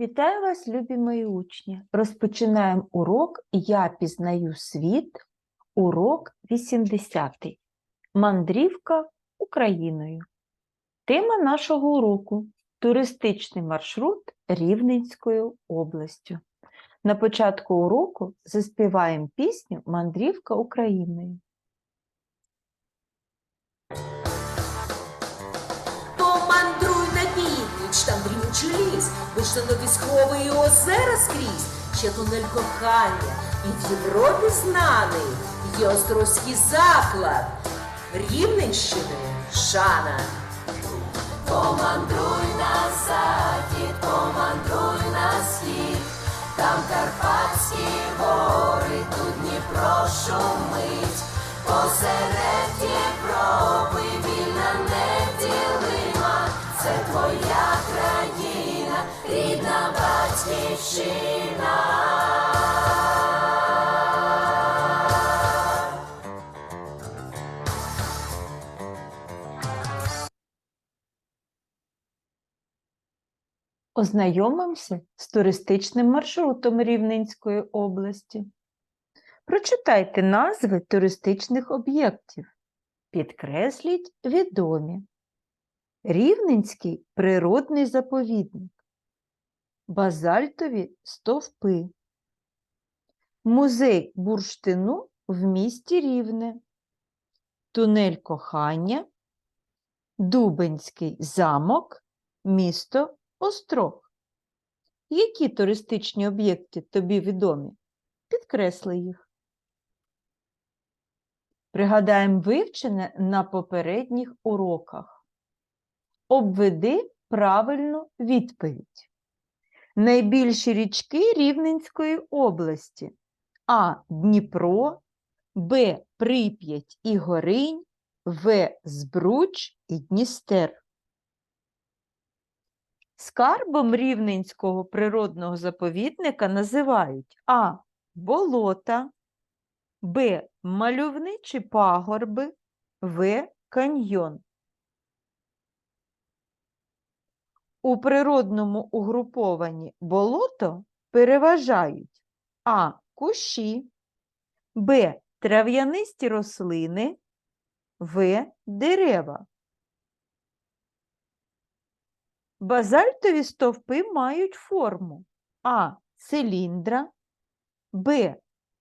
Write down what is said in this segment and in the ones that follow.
Вітаю вас, любі мої учні! Розпочинаємо урок Я пізнаю світ, урок 80. Мандрівка Україною. Тема нашого уроку туристичний маршрут Рівненською областю. На початку уроку заспіваємо пісню Мандрівка Україною. Північ, там дрімучий ліс, вишневі схови і озера скрізь, ще тунель кохання, і в Європі знаний, є острозький заклад, Рівненщини шана. Помандруй на захід, помандруй на схід, там Карпатські гори, тут Дніпро шумить, посеред Європи вільна неділима, це твоя рідна батьківщина. Ознайомимося з туристичним маршрутом Рівненської області. Прочитайте назви туристичних об'єктів. Підкресліть відомі. Рівненський природний заповідник. Базальтові стовпи. Музей бурштину в місті Рівне. Тунель кохання. Дубенський замок. Місто Острог. Які туристичні об'єкти тобі відомі? Підкресли їх. Пригадаємо вивчене на попередніх уроках. Обведи правильну відповідь. Найбільші річки Рівненської області А. Дніпро, Б. Прип'ять і Горинь, В. Збруч і Дністер. Скарбом Рівненського природного заповідника називають А. Болота, Б. Мальовничі пагорби, В. Каньйон. У природному угрупованні болото переважають А. Кущі, Б. Трав'янисті рослини, В. Дерева. Базальтові стовпи мають форму А. Циліндра, Б.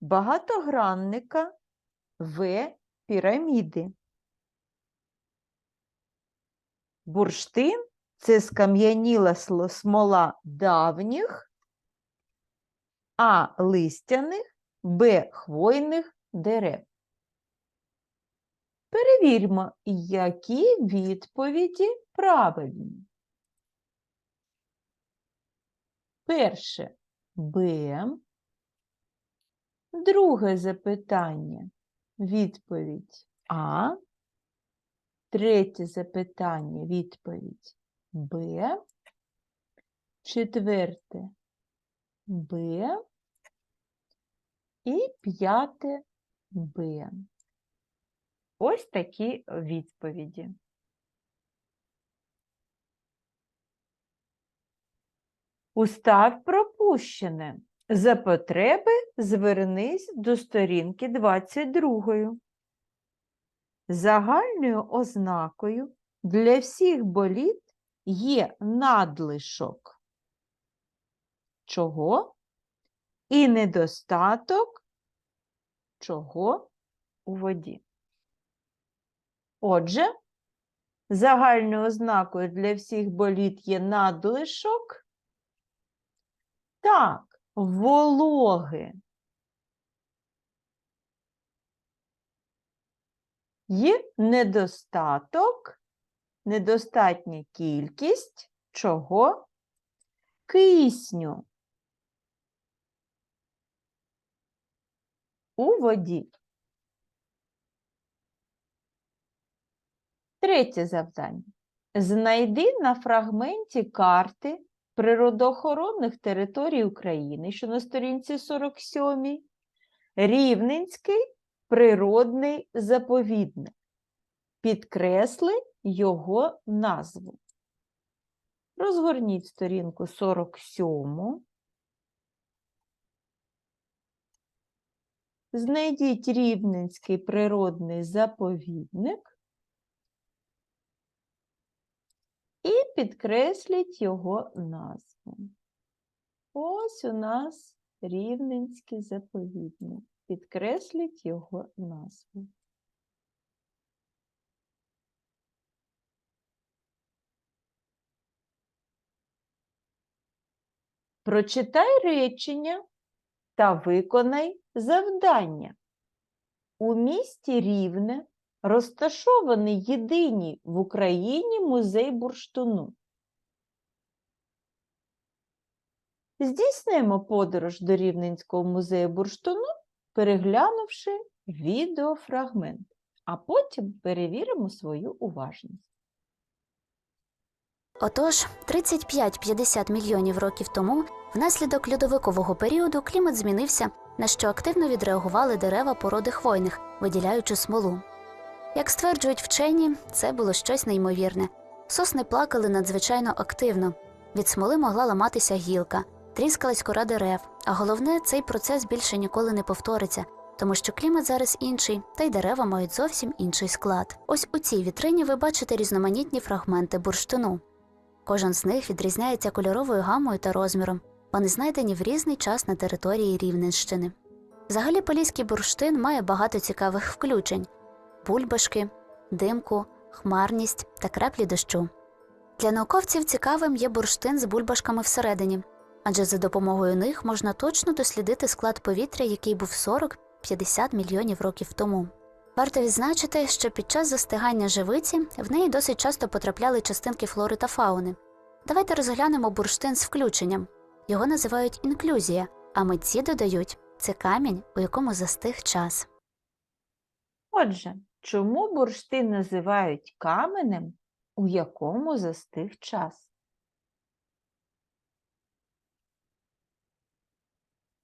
Багатогранника, В. Піраміди. Бурштин це скам'яніла смола давніх, А. Листяних, Б. Хвойних дерев. Перевірмо, які відповіді правильні. Перше Б. Друге запитання. Відповідь А. Третє запитання. Відповідь Б. Четверте Б. І п'яте Б. Ось такі відповіді. Устав пропущене. За потреби звернись до сторінки 22. Загальною ознакою для всіх боліт є надлишок. Чого? І недостаток чого у воді. Отже, загальною ознакою для всіх боліт є надлишок. Так, вологи. Є недостаток, недостатня кількість чого? Кисню у воді. Третє завдання. Знайди на фрагменті карти природоохоронних територій України, що на сторінці 47, Рівненський природний заповідник. Підкресли його назву. Розгорніть сторінку 47. Знайдіть Рівненський природний заповідник і підкресліть його назву. Ось у нас Рівненський заповідник. Підкресліть його назву. Прочитай речення та виконай завдання. У місті Рівне розташований єдиний в Україні музей бурштину. Здійснимо подорож до Рівненського музею бурштину, переглянувши відеофрагмент, а потім перевіримо свою уважність. Отож, 35-50 мільйонів років тому, внаслідок льодовикового періоду, клімат змінився, на що активно відреагували дерева породи хвойних, виділяючи смолу. Як стверджують вчені, це було щось неймовірне. Сосни плакали надзвичайно активно. Від смоли могла ламатися гілка, тріскалась кора дерев, а головне, цей процес більше ніколи не повториться, тому що клімат зараз інший, та й дерева мають зовсім інший склад. Ось у цій вітрині ви бачите різноманітні фрагменти бурштину. Кожен з них відрізняється кольоровою гамою та розміром. Вони знайдені в різний час на території Рівненщини. Взагалі поліський бурштин має багато цікавих включень: бульбашки, димку, хмарність та краплі дощу. Для науковців цікавим є бурштин з бульбашками всередині, адже за допомогою них можна точно дослідити склад повітря, який був 40-50 мільйонів років тому. Варто відзначити, що під час застигання живиці в неї досить часто потрапляли частинки флори та фауни. Давайте розглянемо бурштин з включенням. Його називають інклюзія, а митці додають це камінь, у якому застиг час. Отже, чому бурштин називають каменем, у якому застиг час?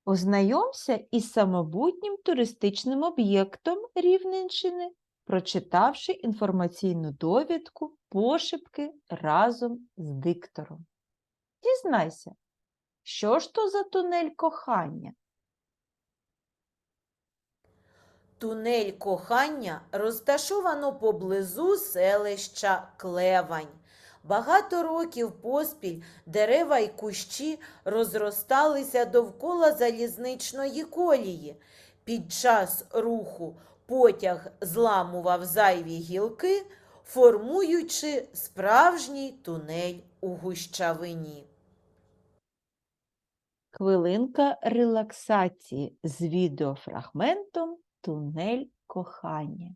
Ознайомся із самобутнім туристичним об'єктом Рівненщини, прочитавши інформаційну довідку пошепки разом з диктором. Дізнайся, що ж то за тунель кохання? Тунель кохання розташовано поблизу селища Клевань. Багато років поспіль дерева й кущі розросталися довкола залізничної колії. Під час руху потяг зламував зайві гілки, формуючи справжній тунель у гущавині. Хвилинка релаксації з відеофрагментом Тунель кохання.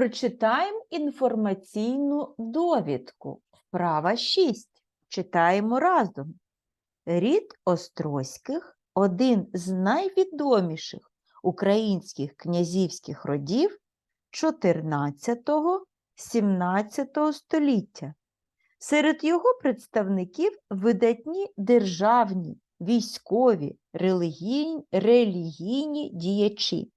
Прочитаємо інформаційну довідку. Вправа 6. Читаємо разом. Рід Острозьких – один з найвідоміших українських князівських родів 14-17 століття. Серед його представників видатні державні, військові, релігійні, релігійні діячі.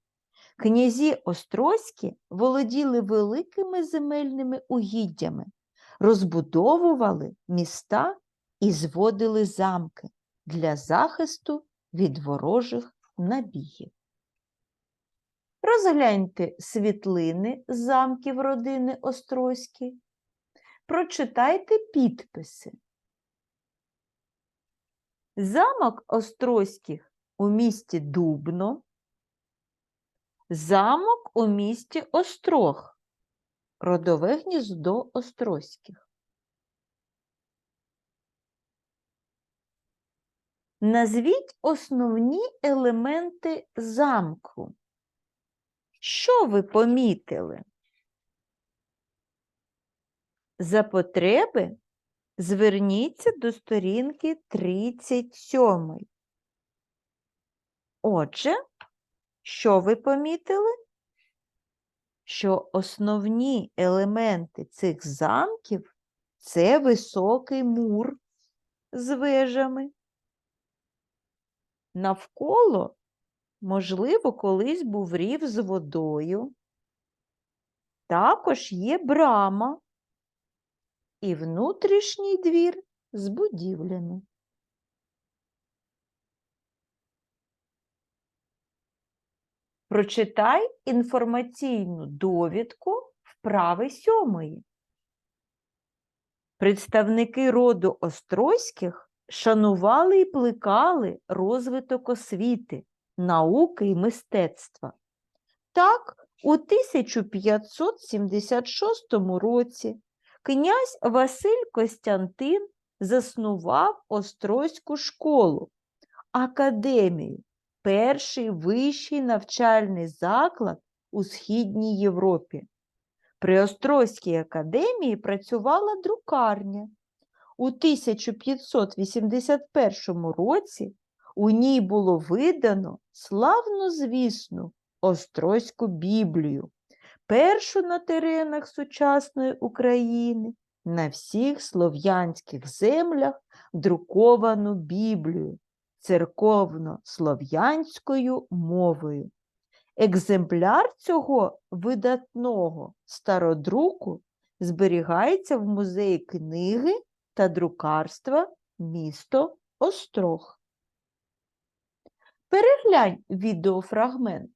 Князі Острозькі володіли великими земельними угіддями, розбудовували міста і зводили замки для захисту від ворожих набігів. Розгляньте світлини з замків родини Острозькі. Прочитайте підписи. Замок Острозьких у місті Дубно Замок у місті Острог, родове гніздо Острозьких. Назвіть основні елементи замку. Що ви помітили? За потреби зверніться до сторінки 37. Отже, що ви помітили? Що основні елементи цих замків це високий мур з вежами. Навколо, можливо, колись був рів з водою. Також є брама і внутрішній двір з будівлями. Прочитай інформаційну довідку вправи сьомої. Представники роду Острозьких шанували і плекали розвиток освіти, науки і мистецтва. Так, у 1576 році князь Василь Костянтин заснував Острозьку школу, академію, перший вищий навчальний заклад у Східній Європі. При Острозькій академії працювала друкарня. У 1581 році у ній було видано славнозвісну Острозьку Біблію, першу на теренах сучасної України, на всіх слов'янських землях друковану Біблію церковно-слов'янською мовою. Екземпляр цього видатного стародруку зберігається в музеї книги та друкарства місто Острог. Переглянь відеофрагмент.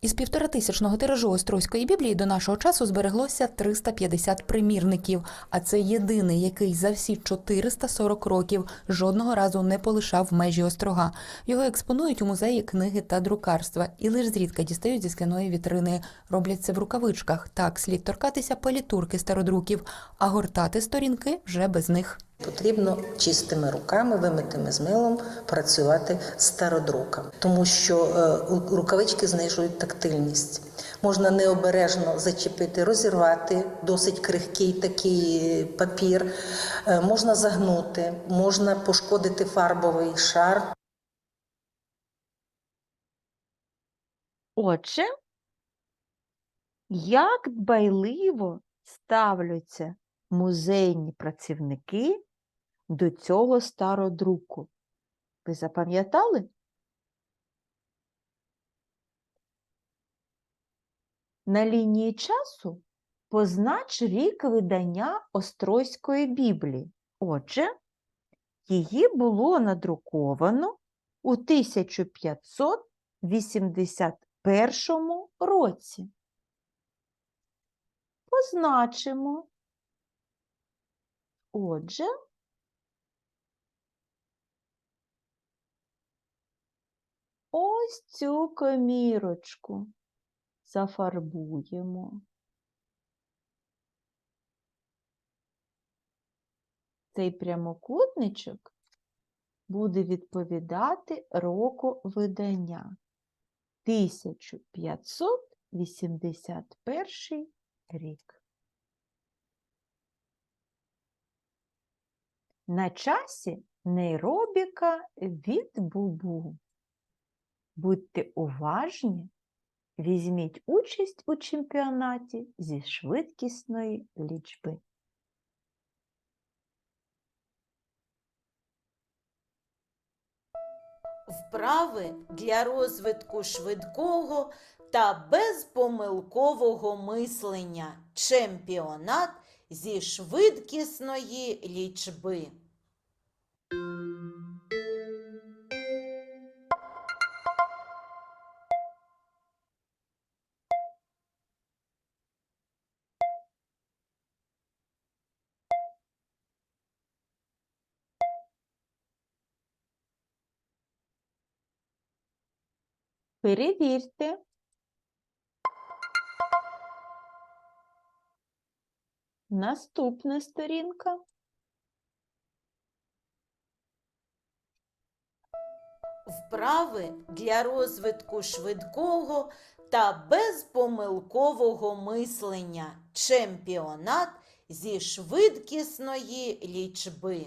Із півторатисячного тиражу Острозької біблії до нашого часу збереглося 350 примірників, а це єдиний, який за всі 440 років жодного разу не полишав межі острога. Його експонують у музеї книги та друкарства і лише зрідка дістають зі скляної вітрини. Роблять це в рукавичках. Так слід торкатися політурки стародруків, а гортати сторінки вже без них. Потрібно чистими руками, вимитими з милом, працювати стародруком, тому що е, рукавички знижують тактильність. Можна необережно зачепити, розірвати досить крихкий такий папір, е, можна загнути, можна пошкодити фарбовий шар. Отже, як дбайливо ставляться музейні працівники до цього стародруку. Ви запам'ятали? На лінії часу познач рік видання Острозької Біблії. Отже, її було надруковано у 1581 році. Позначимо. Отже, ось цю комірочку зафарбуємо. Цей прямокутничок буде відповідати року видання 1581 рік. На часі нейробіка від бубу. Будьте уважні, візьміть участь у чемпіонаті зі швидкісної лічби. Вправи для розвитку швидкого та безпомилкового мислення. Чемпіонат зі швидкісної лічби. перевірте. Наступна сторінка. Вправи для розвитку швидкого та безпомилкового мислення чемпіонат зі швидкісної лічби.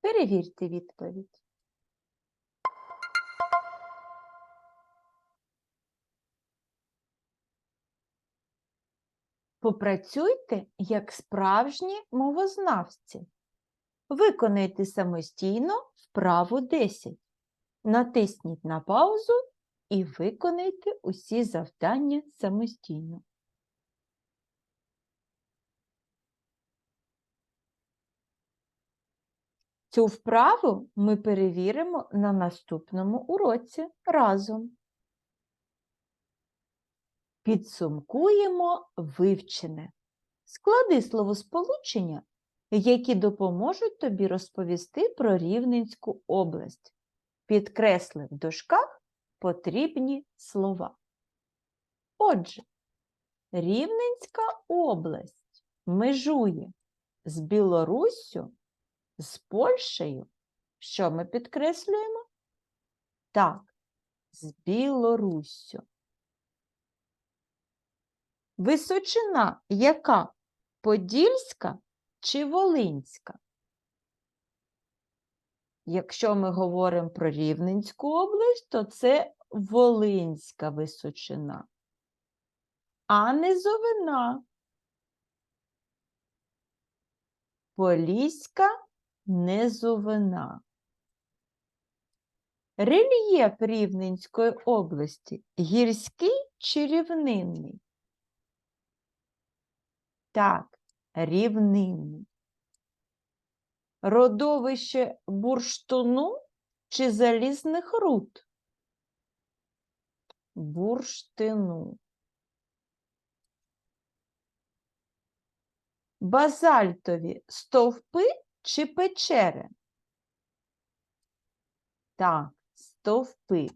Перевірте відповідь. Попрацюйте як справжні мовознавці. Виконайте самостійно вправу 10. Натисніть на паузу і виконайте усі завдання самостійно. Цю вправу ми перевіримо на наступному уроці разом. Підсумкуємо вивчене. Склади словосполучення, які допоможуть тобі розповісти про Рівненську область. Підкресли в дужках потрібні слова. Отже, Рівненська область межує з Білоруссю, з Польщею. Що ми підкреслюємо? Так, з Білоруссю. Височина яка? Подільська чи Волинська? Якщо ми говоримо про Рівненську область, то це Волинська височина, а низовина. Поліська низовина. Рельєф Рівненської області гірський чи рівнинний? Так, рівнинний. Родовище бурштину чи залізних руд? Бурштину. Базальтові стовпи чи печери? Так, стовпи.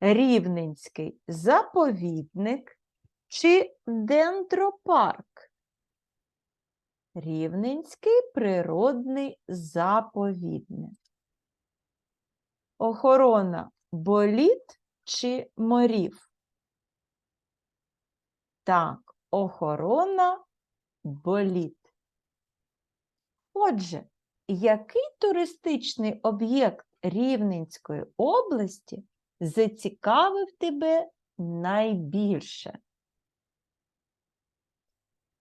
Рівненський заповідник чи дендропарк? Рівненський природний заповідник. Охорона боліт чи морів? Так, охорона боліт. Отже, який туристичний об'єкт Рівненської області зацікавив тебе найбільше?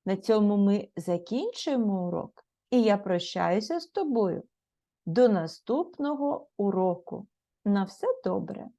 На цьому ми закінчуємо урок, і я прощаюся з тобою. До наступного уроку. На все добре!